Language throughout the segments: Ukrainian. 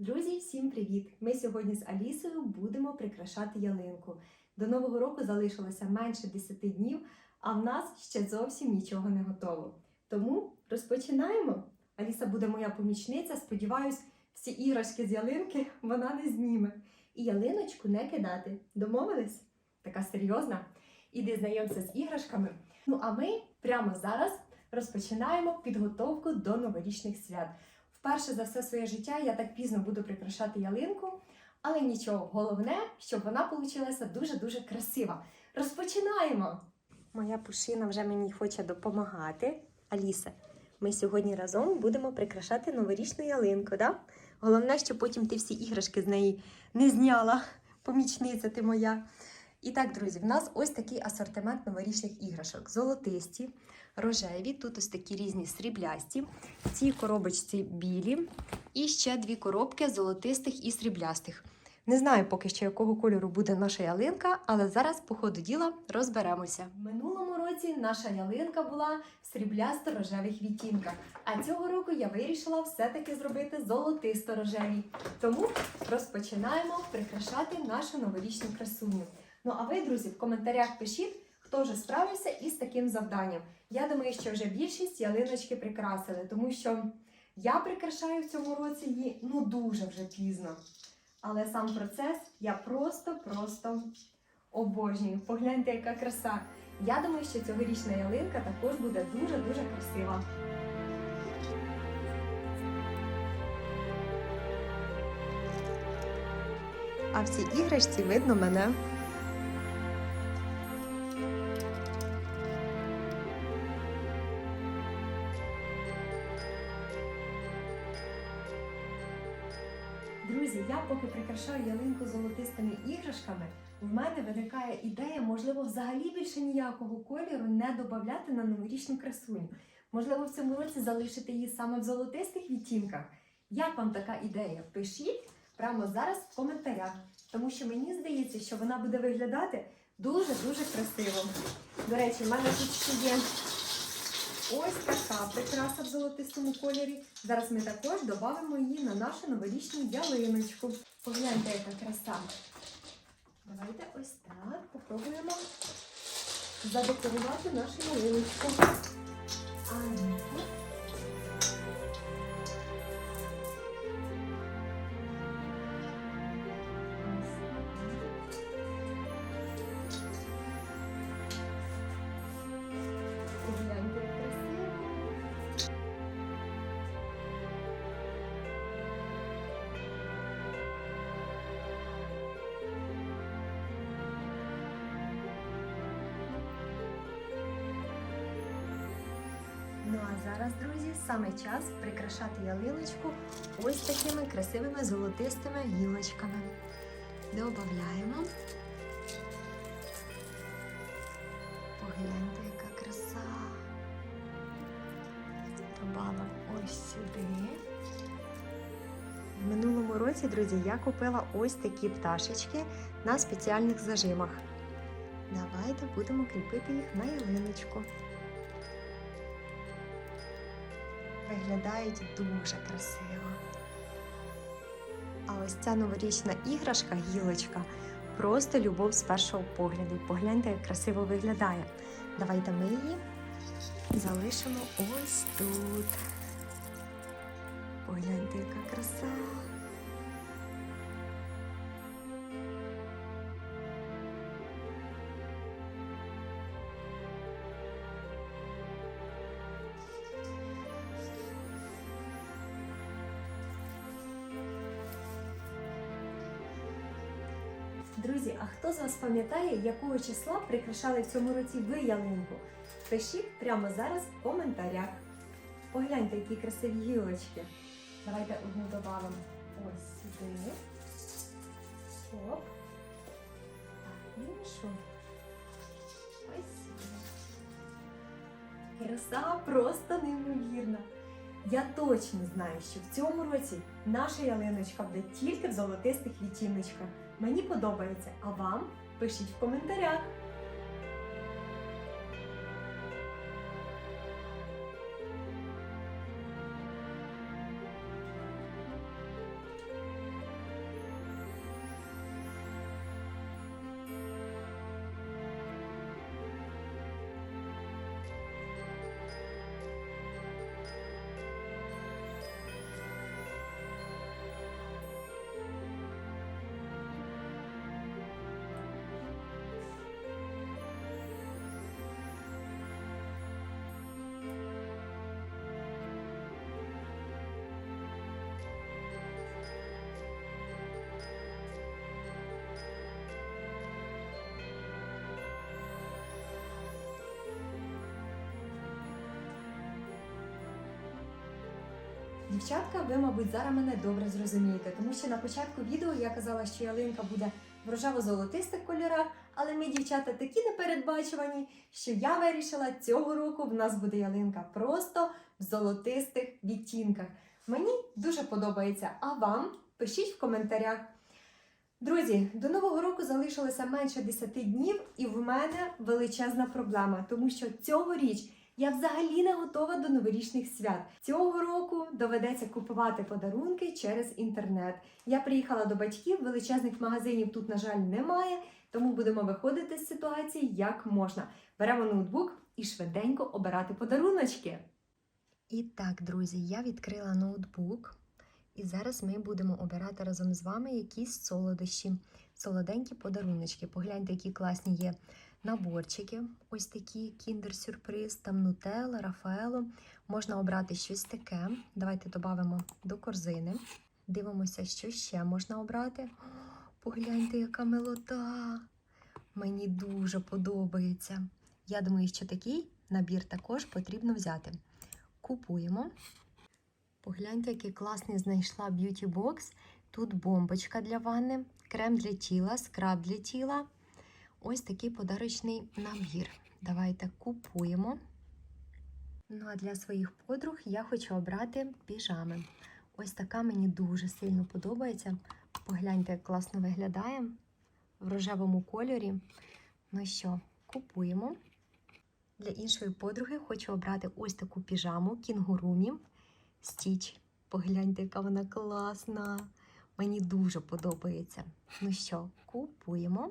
Друзі, всім привіт! Ми сьогодні з Алісою будемо прикрашати ялинку. До Нового року залишилося менше 10 днів, а в нас ще зовсім нічого не готово. Тому розпочинаємо. Аліса буде моя помічниця. Сподіваюсь, всі іграшки з ялинки вона не зніме. І ялиночку не кидати. Домовились? Така серйозна. Іди знайомся з іграшками. Ну а ми прямо зараз розпочинаємо підготовку до новорічних свят. Вперше за все своє життя я так пізно буду прикрашати ялинку, але нічого, головне, щоб вона получилася дуже-дуже красива. Розпочинаємо! Моя пушина вже мені хоче допомагати. Аліса, ми сьогодні разом будемо прикрашати новорічну ялинку, да? Головне, щоб потім ти всі іграшки з неї не зняла. Помічниця ти моя. І так, друзі, в нас ось такий асортимент новорічних іграшок: золотисті, рожеві, тут ось такі різні сріблясті. В цій коробочці білі. І ще дві коробки золотистих і сріблястих. Не знаю поки що, якого кольору буде наша ялинка, але зараз, по ходу діла, розберемося. В минулому році наша ялинка була в сріблясто-рожевих відтінках. А цього року я вирішила все-таки зробити золотисто-рожеві. Тому розпочинаємо прикрашати нашу новорічну красуню. Ну а ви, друзі, в коментарях пишіть, хто вже справився із таким завданням. Я думаю, що вже більшість ялиночки прикрасили, тому що я прикрашаю в цьому році її ну дуже вже пізно. Але сам процес я просто-просто обожнюю. Погляньте, яка краса. Я думаю, що цьогорічна ялинка також буде дуже-дуже красива. А в цій іграшці видно мене. Прикрашаю ялинку золотистими іграшками, в мене виникає ідея, можливо, взагалі більше ніякого кольору не додати на новорічну красуню. Можливо, в цьому році залишити її саме в золотистих відтінках. Як вам така ідея? Пишіть прямо зараз в коментарях, тому що мені здається, що вона буде виглядати дуже-дуже красиво. До речі, в мене тут ще є Ось така прикраса в золотистому кольорі. Зараз ми також додамо її на нашу новорічну ялиночку. Погляньте, яка краса. Давайте ось так попробуємо задекорувати нашу ялиночку. А Ну а зараз, друзі, саме час прикрашати ялиночку ось такими красивими золотистими гілочками. Добавляємо. Погляньте, яка краса. Добавимо ось сюди. В минулому році, друзі, я купила ось такі пташечки на спеціальних зажимах. Давайте будемо кріпити їх на ялиночку. Виглядають дуже красиво. А ось ця новорічна іграшка, гілочка, просто любов з першого погляду. Погляньте, як красиво виглядає. Давайте ми її залишимо ось тут. Погляньте, яка краса. Друзі, а хто з вас пам'ятає, якого числа прикрашали в цьому році ви ялинку? Пишіть прямо зараз в коментарях. Погляньте, які красиві гілочки. Давайте одну додамо ось сюди. Оп. Так, іншу. Ось сюди. Краса просто неймовірна. Я точно знаю, що в цьому році наша ялиночка буде тільки в золотистих відтіночках. Мені подобається, а вам пишіть в коментарях. Дівчатка, ви, мабуть, зараз мене добре зрозумієте, тому що на початку відео я казала, що ялинка буде в рожево-золотистих кольорах, але ми, дівчата, такі непередбачувані, що я вирішила цього року в нас буде ялинка просто в золотистих відтінках. Мені дуже подобається. А вам пишіть в коментарях. Друзі, до нового року залишилося менше 10 днів, і в мене величезна проблема, тому що цьогоріч я взагалі не готова до новорічних свят. Цього року доведеться купувати подарунки через інтернет. Я приїхала до батьків, величезних магазинів тут, на жаль, немає, тому будемо виходити з ситуації як можна. Беремо ноутбук і швиденько обирати подаруночки. І так, друзі, я відкрила ноутбук, і зараз ми будемо обирати разом з вами якісь солодощі, солоденькі подаруночки. Погляньте, які класні є наборчики. Ось такі кіндер-сюрприз, там нутелла, рафаело. Можна обрати щось таке. Давайте додамо до корзини. Дивимося, що ще можна обрати. Погляньте, яка милота! Мені дуже подобається. Я думаю, що такий набір також потрібно взяти. Купуємо. Погляньте, який класний знайшла б'юті бокс. Тут бомбочка для ванни, крем для тіла, скраб для тіла. Ось такий подарочний набір. Давайте купуємо. Ну а для своїх подруг я хочу обрати піжами. Ось така мені дуже сильно подобається. Погляньте, як класно виглядає в рожевому кольорі. Ну що, купуємо. Для іншої подруги хочу обрати ось таку піжаму кінгурумі Стіч. Погляньте, яка вона класна. Мені дуже подобається. Ну що, купуємо.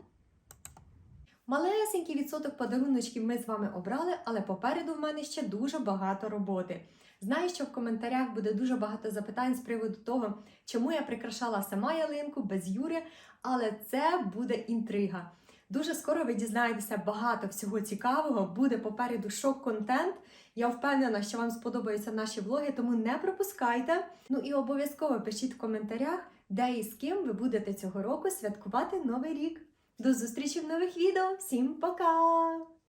Малесенький відсоток подаруночків ми з вами обрали, але попереду в мене ще дуже багато роботи. Знаю, що в коментарях буде дуже багато запитань з приводу того, чому я прикрашала сама ялинку без Юри, але це буде інтрига. Дуже скоро ви дізнаєтеся багато всього цікавого, буде попереду шок-контент. Я впевнена, що вам сподобаються наші влоги, тому не пропускайте. Ну і обов'язково пишіть в коментарях, де і з ким ви будете цього року святкувати новий рік. До зустрічі в нових відео. Всім пока!